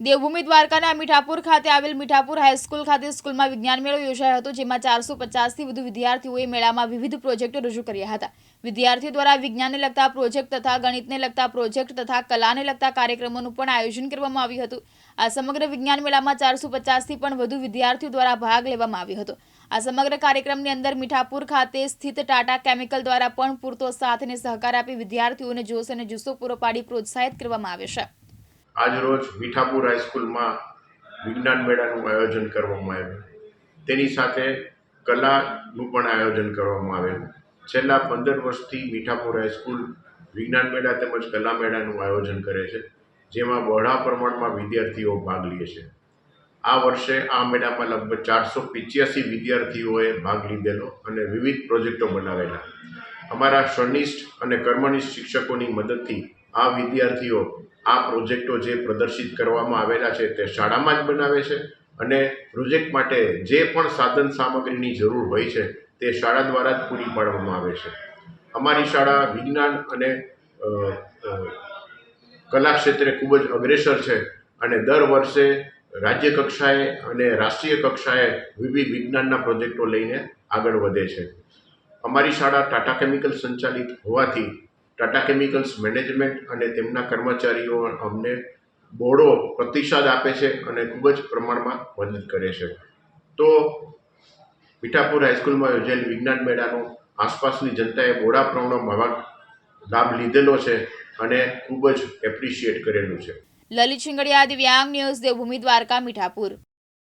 દેવભૂમિ દ્વારકાના મીઠાપુર ખાતે આવેલ મીઠાપુર હાઈસ્કૂલ ખાતે સ્કૂલમાં વિજ્ઞાન મેળો યોજાયો હતો, જેમાં ચારસો પચાસથી વધુ વિદ્યાર્થીઓએ મેળામાં વિવિધ પ્રોજેક્ટો રજૂ કર્યા હતા. વિદ્યાર્થીઓ દ્વારા વિજ્ઞાનને લગતા પ્રોજેક્ટ તથા ગણિતને લગતા પ્રોજેક્ટ તથા કલાને લગતા કાર્યક્રમોનું પણ આયોજન કરવામાં આવ્યું હતું. આ સમગ્ર વિજ્ઞાન મેળામાં ચારસો પચાસથી પણ વધુ વિદ્યાર્થીઓ દ્વારા ભાગ લેવામાં આવ્યો હતો. આ સમગ્ર કાર્યક્રમની અંદર મીઠાપુર ખાતે સ્થિત ટાટા કેમિકલ દ્વારા પણ પૂરતો સાથ અને સહકાર આપી વિદ્યાર્થીઓને જોશ અને જુસ્સો પૂરો પાડી પ્રોત્સાહિત કરવામાં આવે છે. આજરોજ મીઠાપુર હાઈસ્કૂલમાં વિજ્ઞાન મેળાનું આયોજન કરવામાં આવ્યું. તેની સાથે કલાનું પણ આયોજન કરવામાં આવેલું. છેલ્લા પંદર વર્ષથી મીઠાપુર હાઈસ્કૂલ વિજ્ઞાન મેળા તેમજ કલા મેળાનું આયોજન કરે છે, જેમાં બહોળા પ્રમાણમાં વિદ્યાર્થીઓ ભાગ લે છે. આ વર્ષે આ મેળામાં લગભગ ચારસો પિચ્યાસી વિદ્યાર્થીઓએ ભાગ લીધેલો અને વિવિધ પ્રોજેક્ટો બનાવેલા. અમારા શ્રનિષ્ઠ અને કર્મનિષ્ઠ શિક્ષકોની મદદથી આ વિદ્યાર્થીઓ આ પ્રોજેક્ટો જે પ્રદર્શિત કરવામાં આવેલા છે તે શાળામાં જ બનાવે છે અને પ્રોજેક્ટ માટે જે પણ સાધન સામગ્રીની જરૂર હોય છે તે શાળા દ્વારા જ પૂરી પાડવામાં આવે છે. અમારી શાળા વિજ્ઞાન અને કલા ક્ષેત્રે ખૂબ જ અગ્રેસર છે અને દર વર્ષે રાજ્ય કક્ષાએ અને રાષ્ટ્રીય કક્ષાએ વિવિધ વિજ્ઞાનના પ્રોજેક્ટો લઈને આગળ વધે છે. અમારી શાળા ટાટા કેમિકલ સંચાલિત હોવાથી ટાટા કેમિકલ્સ મેનેજમેન્ટ અને તેમના કર્મચારીઓ અમને બોડો પ્રતિસાદ આપે છે અને ખૂબ જ પ્રમાણમાં મદદ કરે છે. તો મીઠાપુર હાઈસ્કૂલમાં યોજાયેલ વિજ્ઞાન મેળાનો આસપાસની જનતાએ બોડા પ્રમાણમાં ભાગ લાભ લીધેલો છે અને ખૂબ જ એપ્રિશિએટ કરેલું છે. લલિત શિંગડિયા, દિવ્યાંગ ન્યૂઝ, દેવભૂમિ દ્વારકા, મીઠાપુર.